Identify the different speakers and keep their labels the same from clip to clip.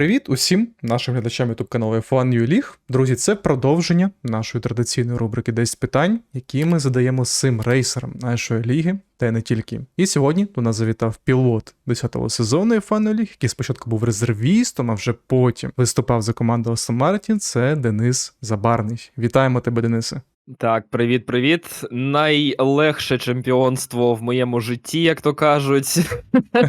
Speaker 1: Привіт усім нашим глядачам YouTube каналу F1 New League. Друзі, це продовження нашої традиційної рубрики 10 питань, які ми задаємо сим рейсерам нашої ліги, та й не тільки. І сьогодні до нас завітав пілот 10-го сезону F1 New League, який спочатку був резервістом, а вже потім виступав за команду Aston. Це Денис Забарний. Вітаємо тебе, Денисе.
Speaker 2: Так, привіт, привіт. Найлегше чемпіонство в моєму житті, як то кажуть.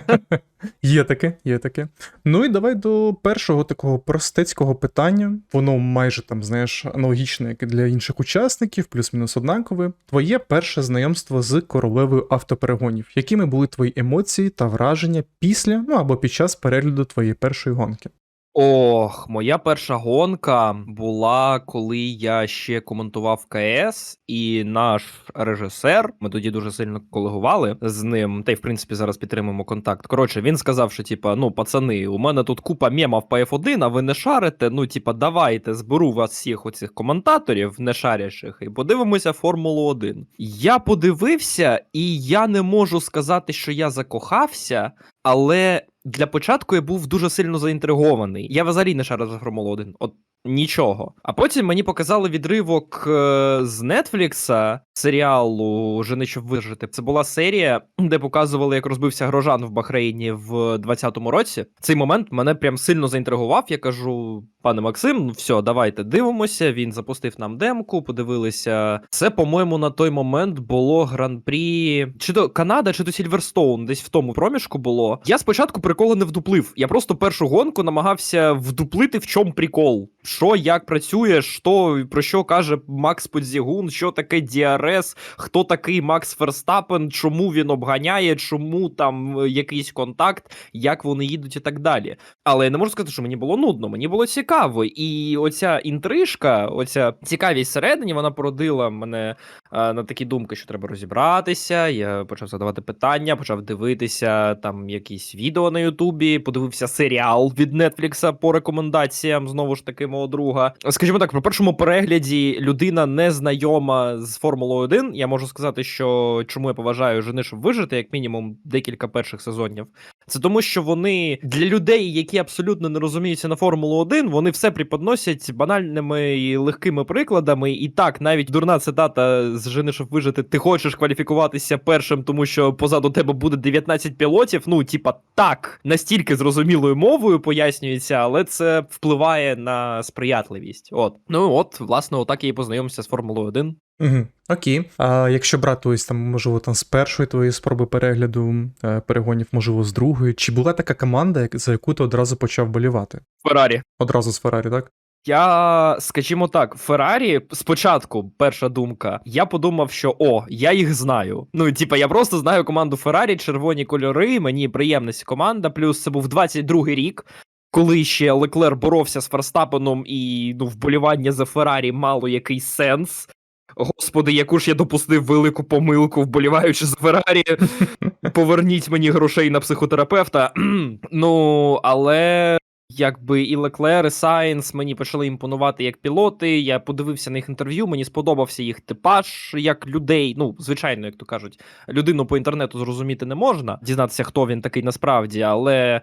Speaker 1: Є таке, є таке. Ну і давай до першого такого простецького питання. Воно майже там, знаєш, аналогічне, як і для інших учасників, плюс-мінус однакове. Твоє перше знайомство з королевою автоперегонів. Якими були твої емоції та враження після, ну або під час перегляду твоєї першої гонки?
Speaker 2: Ох, моя перша гонка була, коли я ще коментував КС, і наш режисер, ми тоді дуже сильно колегували з ним, та й в принципі зараз підтримуємо контакт. Коротше, він сказав, що типа, ну, пацани, у мене тут купа мемів по F1, а ви не шарите. Ну, типа, давайте зберу вас всіх оцих коментаторів, не шарящих, і подивимося Формулу 1. Я подивився, і я не можу сказати, що я закохався, але для початку я був дуже сильно заінтригований. Я взагалі не шарив за Формулу 1. От нічого. А потім мені показали відривок е, з Нетфлікса серіалу щоб вижити. Це була серія, де показували, як розбився грожан в Бахрейні в 20-му році. Цей момент мене прям сильно заінтригував. Я кажу, пане Максим, ну все, давайте дивимося. Він запустив нам демку, подивилися. Це, по-моєму, на той момент було гран-прі чи то Канада, чи то Сільверстоун, десь в тому проміжку було. Я спочатку приколи не вдуплив. Я просто першу гонку намагався вдуплити, в чому прикол. Що, як працює, що про що каже Макс Подзігун, що таке DRS, хто такий Макс Ферстапен, чому він обганяє, чому там е, якийсь контакт, як вони їдуть і так далі. Але я не можу сказати, що мені було нудно, мені було цікаво. І оця інтрижка, оця цікавість всередині, вона породила мене а, на такі думки, що треба розібратися. Я почав задавати питання, почав дивитися там якісь відео на Ютубі, подивився серіал від Нетфлікса по рекомендаціям знову ж таки мого друга. Скажімо так, при першому перегляді людина не знайома з Формулою 1. Я можу сказати, що чому я поважаю жени, щоб вижити, як мінімум, декілька перших сезонів. Це тому, що вони для людей, які абсолютно не розуміються на Формулу 1, вони все приподносять банальними і легкими прикладами. І так, навіть дурна цитата з жени, щоб вижити, ти хочеш кваліфікуватися першим, тому що позаду тебе буде 19 пілотів. Ну, типа, так, настільки зрозумілою мовою пояснюється, але це впливає на сприятливість. От. Ну от, власне, отак я і познайомився з Формулою 1.
Speaker 1: Угу. Окей. А якщо брати ось там, можливо, там з першої твоєї спроби перегляду е, перегонів, можливо, з другої, чи була така команда, за яку ти одразу почав болівати?
Speaker 2: Феррарі.
Speaker 1: Одразу з Феррарі, так?
Speaker 2: Я, скажімо так, Феррарі спочатку, перша думка, я подумав, що о, я їх знаю. Ну, типа, я просто знаю команду Феррарі, червоні кольори, мені приємна ця команда. Плюс це був 22-й рік, коли ще Леклер боровся з Ферстапеном, і ну, вболівання за Феррарі мало якийсь сенс. Господи, яку ж я допустив велику помилку, вболіваючи за Феррарі. Поверніть мені грошей на психотерапевта. ну, але якби і Леклер, і Сайнс мені почали імпонувати як пілоти. Я подивився на їх інтерв'ю, мені сподобався їх типаж як людей. Ну, звичайно, як то кажуть, людину по інтернету зрозуміти не можна, дізнатися, хто він такий насправді, але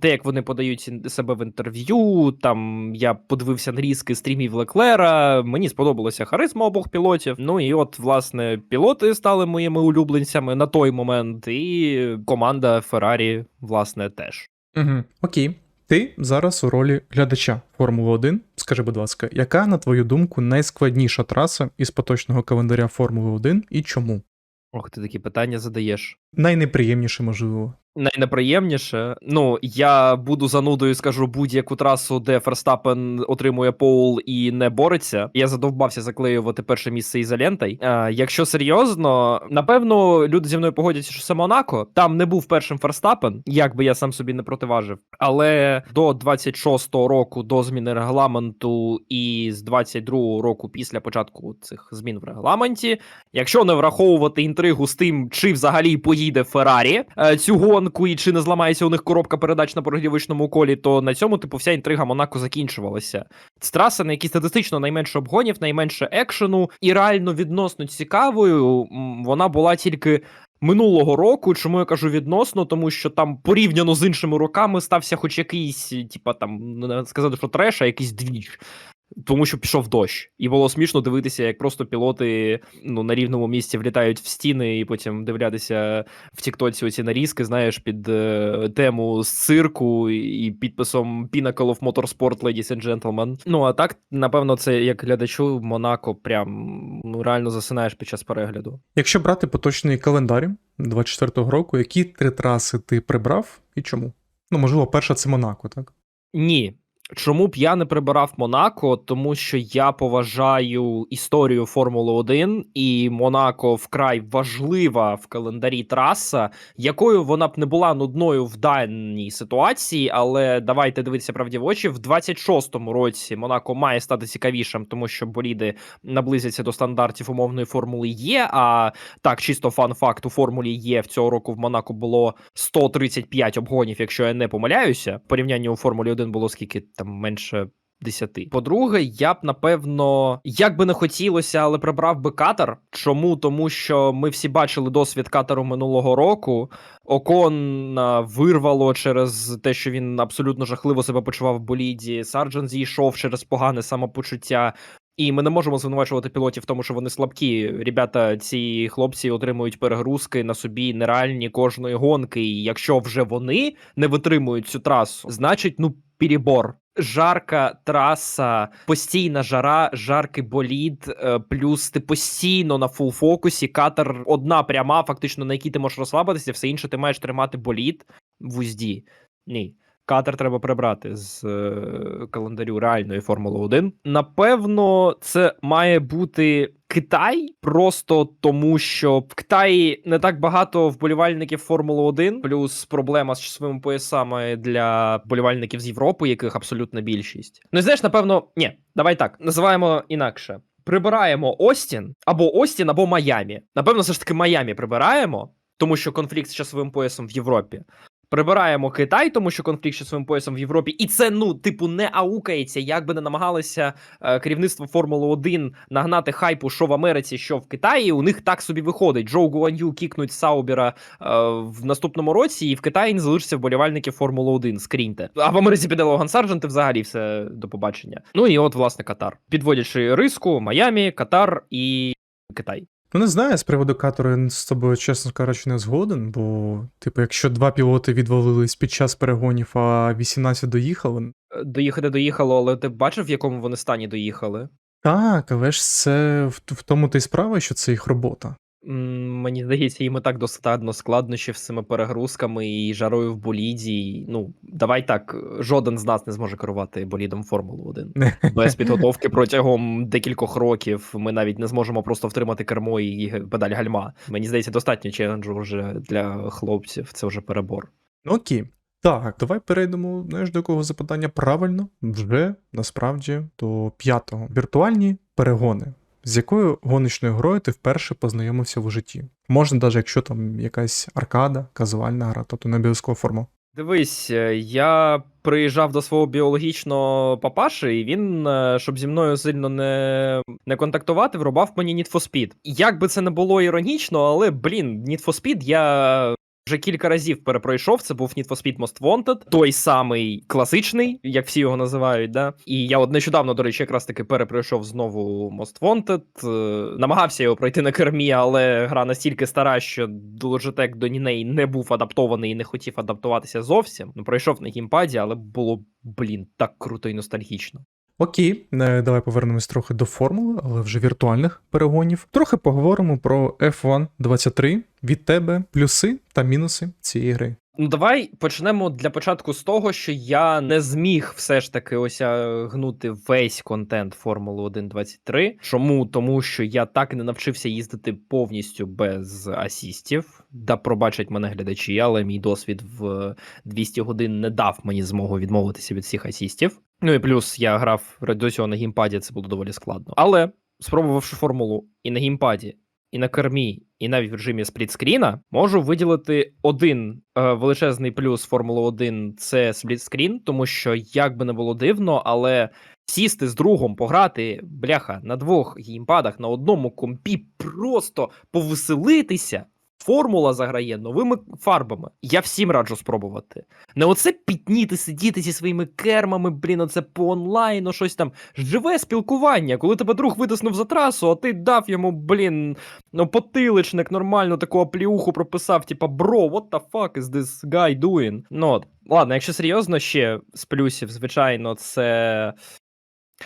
Speaker 2: те, як вони подають себе в інтерв'ю, там я подивився нарізки стрімів Леклера, мені сподобалася харизма обох пілотів. Ну і от, власне, пілоти стали моїми улюбленцями на той момент, і команда Феррарі, власне, теж.
Speaker 1: Угу. Окей. Ти зараз у ролі глядача Формули 1. Скажи, будь ласка, яка, на твою думку, найскладніша траса із поточного календаря Формули 1 і чому?
Speaker 2: Ох, ти такі питання задаєш.
Speaker 1: Найнеприємніше, можливо.
Speaker 2: Найнеприємніше. Ну, я буду занудою, скажу будь-яку трасу, де Ферстапен отримує поул і не бореться. Я задовбався заклеювати перше місце ізолентою. А, якщо серйозно, напевно, люди зі мною погодяться, що це Монако. Там не був першим Ферстапен, як би я сам собі не противажив. Але до 26-го року, до зміни регламенту, і з 22-го року, після початку цих змін в регламенті, якщо не враховувати інтригу з тим, чи взагалі поїде Феррарі е, цю гонку і чи не зламається у них коробка передач на прогрівочному колі, то на цьому типу вся інтрига Монако закінчувалася. Це траса, на якій статистично найменше обгонів, найменше екшену, і реально відносно цікавою вона була тільки Минулого року, чому я кажу відносно, тому що там порівняно з іншими роками стався хоч якийсь, типа там не сказати, що треш, а якийсь двіж. Тому що пішов дощ, і було смішно дивитися, як просто пілоти ну на рівному місці влітають в стіни, і потім дивлятися в Тіктоці оці нарізки, знаєш, під е, тему з цирку і підписом Pinnacle of Motorsport, ladies and gentlemen. Ну а так, напевно, це як глядачу Монако, прям ну реально засинаєш під час перегляду.
Speaker 1: Якщо брати поточний календар 24-го року, які три траси ти прибрав і чому? Ну, можливо, перша це Монако, так?
Speaker 2: Ні. Чому б я не прибирав Монако? Тому що я поважаю історію Формули 1, і Монако вкрай важлива в календарі траса, якою вона б не була нудною в даній ситуації. Але давайте дивитися правді в очі. В 26-му році Монако має стати цікавішим, тому що боліди наблизяться до стандартів умовної формули Є. А так, чисто фан факт у формулі Є в цього року в Монако було 135 обгонів, якщо я не помиляюся. В порівнянні у Формулі 1 було скільки там менше. 10. По-друге, я б напевно, як би не хотілося, але прибрав би катер. Чому? Тому що ми всі бачили досвід катеру минулого року. Окон вирвало через те, що він абсолютно жахливо себе почував в боліді. Сарджан зійшов через погане самопочуття. І ми не можемо звинувачувати пілотів в тому, що вони слабкі. Ребята, ці хлопці отримують перегрузки на собі нереальні кожної гонки. І якщо вже вони не витримують цю трасу, значить, ну перебор. Жарка траса, постійна жара, жаркий болід, е, плюс ти постійно на фул фокусі. Катер одна пряма, фактично на якій ти можеш розслабитися, все інше ти маєш тримати болід в узді. Ні. Катер треба прибрати з е, календарю реальної Формули 1. Напевно, це має бути Китай, просто тому, що в Китаї не так багато вболівальників Формули 1, плюс проблема з часовими поясами для вболівальників з Європи, яких абсолютна більшість. Ну і знаєш, напевно, ні, давай так називаємо інакше. Прибираємо Остін або Остін, або Майамі. Напевно, все ж таки Майамі прибираємо, тому що конфлікт з часовим поясом в Європі. Прибираємо Китай, тому що конфлікт з своїм поясом в Європі, і це ну, типу, не аукається. Як би не намагалося е, керівництво Формули 1 нагнати хайпу, що в Америці, що в Китаї. У них так собі виходить. Джоу Гуан'ю кікнуть Саубера е, в наступному році, і в Китаї не залишиться вболівальників Формули 1. Скріньте. А в Америці піде Логан Сарджент, і взагалі все до побачення. Ну і от, власне, Катар. Підводячи риску, Майамі, Катар і Китай.
Speaker 1: Ну, не знаю, з приводу катеру я з тобою, чесно кажучи, не згоден, бо, типу, якщо два пілоти відвалились під час перегонів, а 18 доїхали.
Speaker 2: Доїхати доїхало, але ти бачив, в якому вони стані доїхали?
Speaker 1: Так, але ж це в, в тому то й справа, що це їх робота.
Speaker 2: М, Мені здається, їм і так достатньо складнощів з цими перегрузками і жарою в боліді. і, Ну, давай так, жоден з нас не зможе керувати болідом Формули 1. Без підготовки протягом декількох років ми навіть не зможемо просто втримати кермо і педаль гальма. Мені здається, достатньо челенджу вже для хлопців. Це вже перебор.
Speaker 1: Ну, окей. Так, давай перейдемо, знаєш, до якого запитання правильно, вже насправді до п'ятого. Віртуальні перегони. З якою гоночною грою ти вперше познайомився в житті? Можна, навіть якщо там якась аркада, казуальна гра, тобто не обов'язково форма.
Speaker 2: Дивись, е, я приїжджав до свого біологічного папаші, і він, е, щоб зі мною сильно не, не контактувати, врубав мені Need for Speed. Як би це не було іронічно, але блін, Need for Speed я. Вже кілька разів перепройшов. Це був Need for Speed Most Wanted, той самий класичний, як всі його називають. Да? І я от нещодавно, до речі, якраз таки перепройшов знову Most Wanted. Е, намагався його пройти на кермі, але гра настільки стара, що Logitech до неї не був адаптований і не хотів адаптуватися зовсім. Ну, пройшов на геймпаді, але було, блін, так круто і ностальгічно.
Speaker 1: Окей, е, давай повернемось трохи до формули, але вже віртуальних перегонів. Трохи поговоримо про F1 23 від тебе, плюси та мінуси цієї гри.
Speaker 2: Ну, давай почнемо для початку з того, що я не зміг все ж таки осягнути весь контент Формули 1.23. Чому? Тому що я так і не навчився їздити повністю без асістів. Да пробачать мене глядачі, але мій досвід в 200 годин не дав мені змогу відмовитися від всіх асістів. Ну і плюс я грав до цього на геймпаді, це було доволі складно. Але спробувавши формулу і на геймпаді, і на кермі, і навіть в режимі сплітскріна, можу виділити один е, величезний плюс Формули 1 це сплітскрін, тому що як би не було дивно, але сісти з другом, пограти, бляха, на двох геймпадах, на одному компі, просто повеселитися. Формула заграє новими фарбами. Я всім раджу спробувати. Не оце пітніти, сидіти зі своїми кермами, блін, оце по онлайну, щось там. Живе спілкування, коли тебе друг витиснув за трасу, а ти дав йому, блін, ну, потиличник нормально таку апліуху прописав, типа, бро, what the fuck is this guy doing? Ну, ладно, якщо серйозно, ще з плюсів, звичайно, це.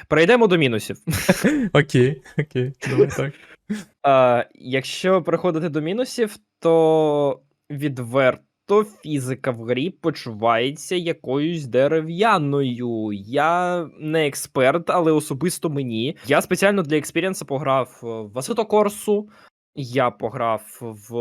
Speaker 2: Перейдемо до мінусів.
Speaker 1: Окей, окей, давай так.
Speaker 2: Е, якщо переходити до мінусів, то відверто фізика в грі почувається якоюсь дерев'яною. Я не експерт, але особисто мені. Я спеціально для експірієнсу пограв в Assetto Corsa, я пограв в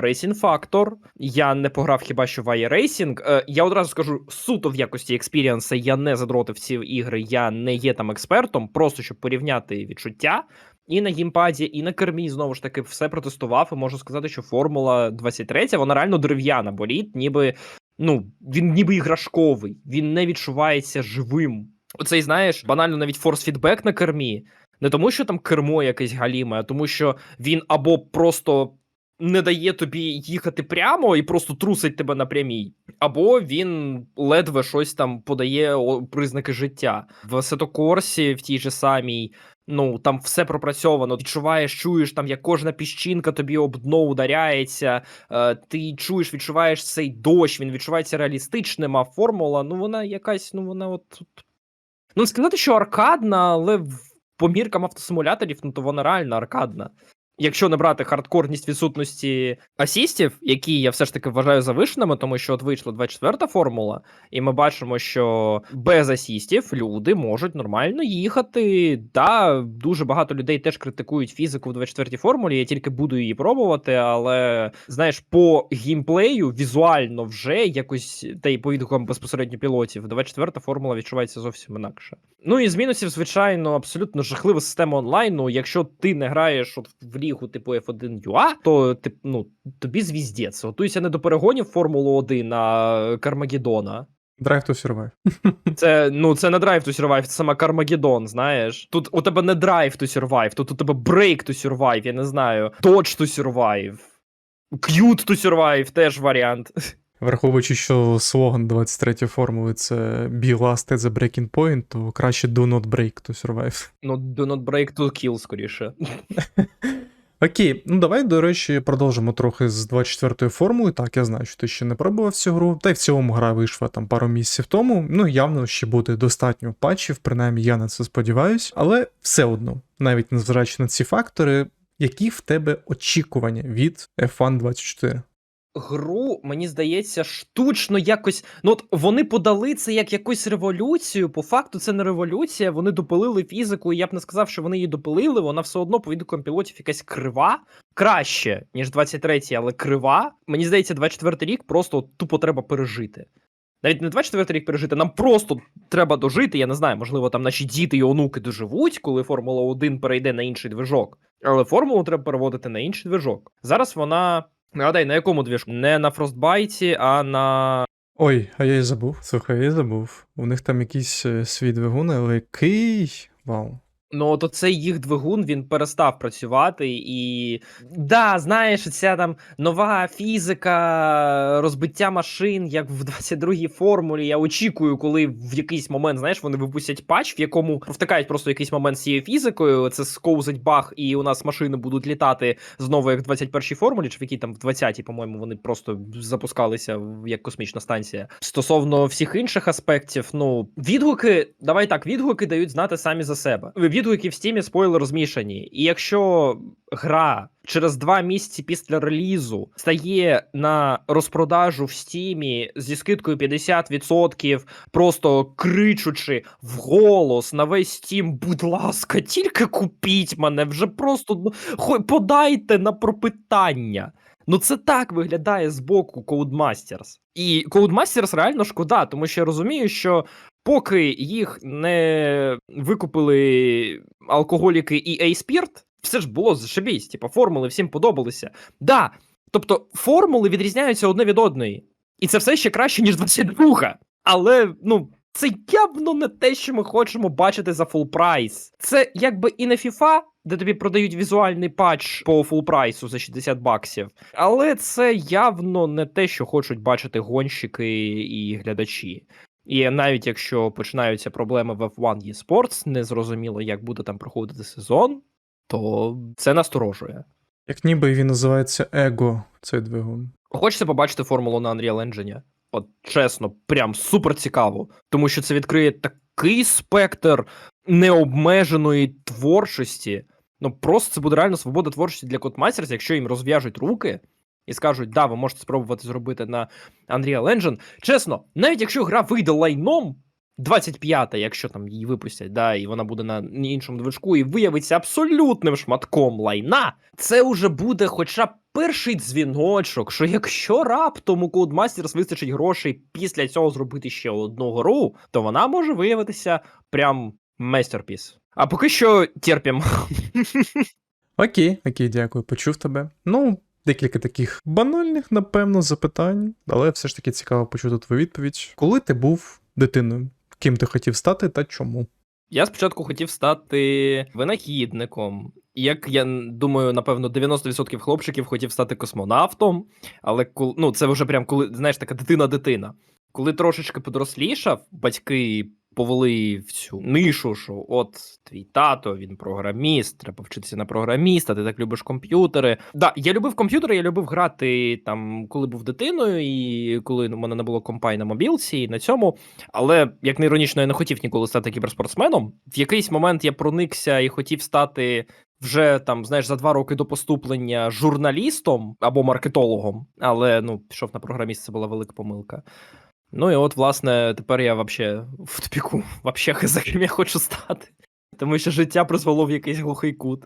Speaker 2: Racing Factor, я не пограв хіба що в iRacing. Е, Я одразу скажу, суто в якості експірієнса я не задротив ці ігри, я не є там експертом, просто щоб порівняти відчуття. І на геймпаді, і на кермі знову ж таки все протестував. І можу сказати, що Формула 23, вона реально дерев'яна, боліт, ніби ну він ніби іграшковий, він не відчувається живим. Оцей, знаєш, банально навіть форс-фідбек на кермі. Не тому, що там кермо якесь галіме, а тому, що він або просто не дає тобі їхати прямо і просто трусить тебе на прямій, або він ледве щось там подає признаки життя. В Сетокорсі, в тій же самій, ну там все пропрацьовано. Відчуваєш, чуєш там, як кожна піщинка тобі об дно ударяється. Е, ти чуєш, відчуваєш цей дощ, він відчувається реалістичним, а формула, ну вона якась, ну вона от- Ну, сказати, що аркадна, але в- поміркам автосимуляторів, ну то вона реально аркадна. Якщо не брати хардкорність відсутності асістів, які я все ж таки вважаю завишеними, тому що от вийшла 24-та формула, і ми бачимо, що без асістів люди можуть нормально їхати. Да, дуже багато людей теж критикують фізику в 24-й формулі. Я тільки буду її пробувати, але знаєш, по геймплею візуально вже якось та й по відгукам безпосередньо пілотів. 24-та формула відчувається зовсім інакше. Ну і з мінусів, звичайно, абсолютно жахлива система онлайну. Якщо ти не граєш от в лігу типу F1 UA, то ти, ну, тобі звіздець. Готуйся не до перегонів Формулу 1, а Кармагеддона.
Speaker 1: Drive to Survive.
Speaker 2: Це ну це не Drive to Survive, це саме Кармагеддон, знаєш. Тут у тебе не Drive to Survive, тут у тебе Break to Survive, я не знаю. Dodge to Survive. Cute to Survive теж варіант.
Speaker 1: Враховуючи, що слоган 23 формули це Be last at the breaking point, то краще do not break to survive.
Speaker 2: Ну, do not break to kill, скоріше.
Speaker 1: Окей, ну давай, до речі, продовжимо трохи з 24-ї формули. Так, я знаю, що ти ще не пробував цю гру. Та й в цілому гра вийшла там пару місяців тому. Ну, явно ще буде достатньо патчів, принаймні я на це сподіваюсь. Але все одно, навіть незважаючи на ці фактори, які в тебе очікування від F1 24?
Speaker 2: Гру, мені здається, штучно якось. Ну, от вони подали це як якусь революцію. По факту, це не революція. Вони допилили фізику, і я б не сказав, що вони її допилили. Вона все одно по відгукам пілотів якась крива. Краще, ніж 23-й, але крива. Мені здається, 24-й рік просто тупо треба пережити. Навіть не 24 рік пережити, нам просто треба дожити. Я не знаю, можливо, там наші діти і онуки доживуть, коли Формула 1 перейде на інший движок. Але формулу треба переводити на інший движок. Зараз вона. Нагадай, на якому двіжку? Не на Фростбайті, а на.
Speaker 1: Ой, а я і забув. Слухай, я і забув. У них там якийсь е, свій двигун, але який. Вау.
Speaker 2: Ну, от оцей їх двигун він перестав працювати, і да, знаєш, ця там нова фізика, розбиття машин, як в 22-й формулі. Я очікую, коли в якийсь момент, знаєш, вони випустять патч, в якому втикають просто якийсь момент з цією фізикою. Це сковзить бах, і у нас машини будуть літати знову як в 21-й формулі, чи в якій там в 20-й, по-моєму, вони просто запускалися як космічна станція. Стосовно всіх інших аспектів, ну відгуки, давай так, відгуки дають знати самі за себе. Відгуки в стімі спойлер розмішані. І якщо гра через два місяці після релізу стає на розпродажу в стімі зі скидкою 50%, просто кричучи вголос на весь стім, будь ласка, тільки купіть мене, вже просто ну, подайте на пропитання. Ну, це так виглядає з боку Codemasters. І Codemasters реально шкода, тому що я розумію, що поки їх не викупили алкоголіки і Ейспірт, все ж було зашибісь, типа формули всім подобалися. Да, тобто формули відрізняються одне від одної. І це все ще краще, ніж 22-га. Але, ну, Це явно не те, що ми хочемо бачити за фул прайс. Це якби і не FIFA, де тобі продають візуальний патч по фул прайсу за 60 баксів. Але це явно не те, що хочуть бачити гонщики і глядачі. І навіть якщо починаються проблеми в F1 eSports, незрозуміло, як буде там проходити сезон, то це насторожує.
Speaker 1: Як ніби він називається Его, цей двигун.
Speaker 2: Хочеться побачити формулу на Unreal Engine. От чесно, прям супер цікаво. Тому що це відкриє такий спектр необмеженої творчості. Ну просто це буде реально свобода творчості для Codemasters, якщо їм розв'яжуть руки і скажуть, да, ви можете спробувати зробити на Unreal Engine. Чесно, навіть якщо гра вийде лайном. 25-та, якщо там її випустять, да, і вона буде на іншому движку і виявиться абсолютним шматком лайна, це вже буде хоча б перший дзвіночок, що якщо раптом у Codemasters вистачить грошей після цього зробити ще одну гру, то вона може виявитися прям мастерпіс. А поки що терпім.
Speaker 1: Окей, окей, дякую, почув тебе. Ну, декілька таких банальних, напевно, запитань, але все ж таки цікаво почути твою відповідь. Коли ти був дитиною? Ким ти хотів стати та чому?
Speaker 2: Я спочатку хотів стати винахідником. Як я думаю, напевно, 90% хлопчиків хотів стати космонавтом, але коли, ну, це вже прям коли, знаєш, така дитина-дитина. Коли трошечки подорослішав, батьки повели в цю нишу, що от твій тато, він програміст, треба вчитися на програміста, ти так любиш комп'ютери. Да, я любив комп'ютери, я любив грати там, коли був дитиною, і коли у мене не було компай на мобілці, і на цьому. Але як не іронічно, я не хотів ніколи стати кіберспортсменом. В якийсь момент я проникся і хотів стати вже там, знаєш, за два роки до поступлення журналістом або маркетологом, але ну, пішов на програміст, це була велика помилка. Ну і от, власне, тепер я вообще в тупіку, вообще хз, я хочу стати. Тому що життя призвело в якийсь глухий кут.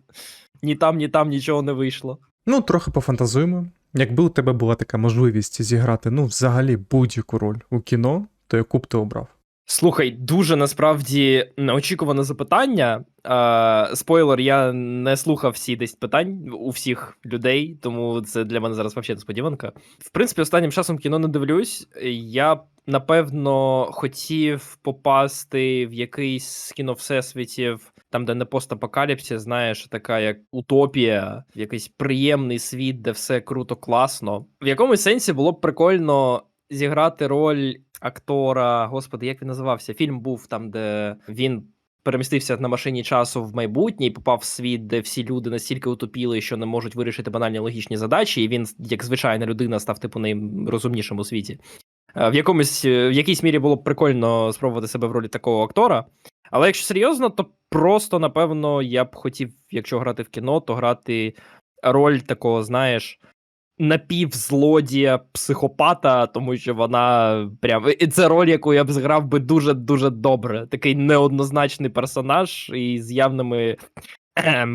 Speaker 2: Ні там, ні там нічого не вийшло.
Speaker 1: Ну, трохи пофантазуємо. Якби у тебе була така можливість зіграти, ну, взагалі будь-яку роль у кіно, то яку б ти обрав?
Speaker 2: Слухай, дуже насправді неочікуване запитання. Е, спойлер, я не слухав всі 10 питань у всіх людей, тому це для мене зараз взагалі несподіванка. В принципі, останнім часом кіно не дивлюсь. Я напевно хотів попасти в якийсь кіно всесвітів, там, де не постапокаліпсис, знаєш, така як утопія, якийсь приємний світ, де все круто, класно. В якомусь сенсі було б прикольно зіграти роль актора. Господи, як він називався? Фільм був там, де він. Перемістився на машині часу в майбутнє і попав в світ, де всі люди настільки утопіли, що не можуть вирішити банальні логічні задачі, і він, як звичайна людина, став типу найрозумнішим у світі. Е, В якомусь е, в якійсь мірі було б прикольно спробувати себе в ролі такого актора. Але якщо серйозно, то просто напевно я б хотів, якщо грати в кіно, то грати роль такого, знаєш, напівзлодія психопата, тому що вона прям і це роль, яку я б зіграв би дуже дуже добре. Такий неоднозначний персонаж і з явними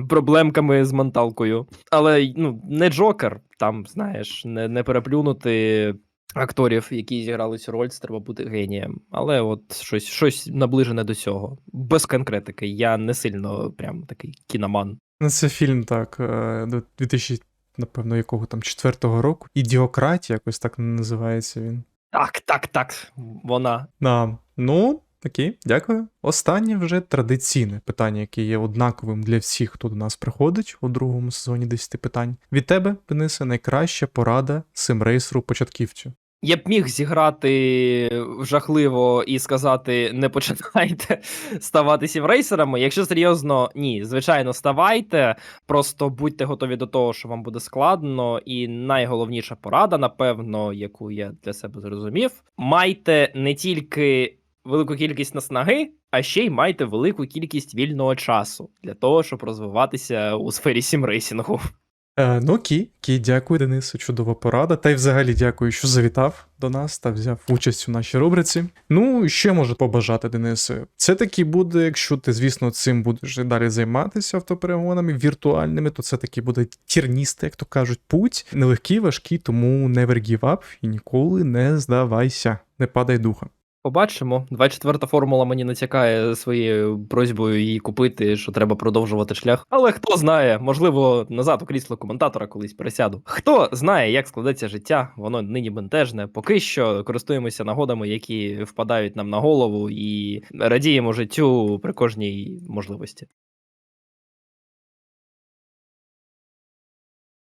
Speaker 2: проблемками з менталкою. Але ну, не Джокер, там, знаєш, не, не переплюнути. Акторів, які зіграли цю роль, треба бути генієм. Але от щось, щось наближене до цього. Без конкретики. Я не сильно прям такий кіноман.
Speaker 1: Ну, це фільм так, е, до 2000, напевно, якого там четвертого року. Ідіократія, якось так називається він.
Speaker 2: Так, так, так. Вона.
Speaker 1: Да. Ну, окей, дякую. Останнє вже традиційне питання, яке є однаковим для всіх, хто до нас приходить у другому сезоні 10 питань. Від тебе, Денисе, найкраща порада симрейсеру початківцю.
Speaker 2: Я б міг зіграти жахливо і сказати: не починайте ставати сіврейсерами. Якщо серйозно, ні, звичайно, ставайте. Просто будьте готові до того, що вам буде складно. І найголовніша порада, напевно, яку я для себе зрозумів, майте не тільки велику кількість наснаги, а ще й майте велику кількість вільного часу для того, щоб розвиватися у сфері сімрейсінгу.
Speaker 1: Е, ну окей, окей, дякую, Денису, чудова порада. Та й взагалі дякую, що завітав до нас та взяв участь у нашій рубриці. Ну, ще можу побажати, Денисе. Це таки буде, якщо ти, звісно, цим будеш далі займатися автоперегонами віртуальними, то це таки буде тірністий, як то кажуть, путь. Нелегкий, важкий, тому never give up і ніколи не здавайся, не падай духа.
Speaker 2: Побачимо. 24-та формула мені натякає своєю просьбою її купити, що треба продовжувати шлях. Але хто знає, можливо, назад у крісло коментатора колись пересяду. Хто знає, як складеться життя, воно нині бентежне. Поки що користуємося нагодами, які впадають нам на голову, і радіємо життю при кожній можливості.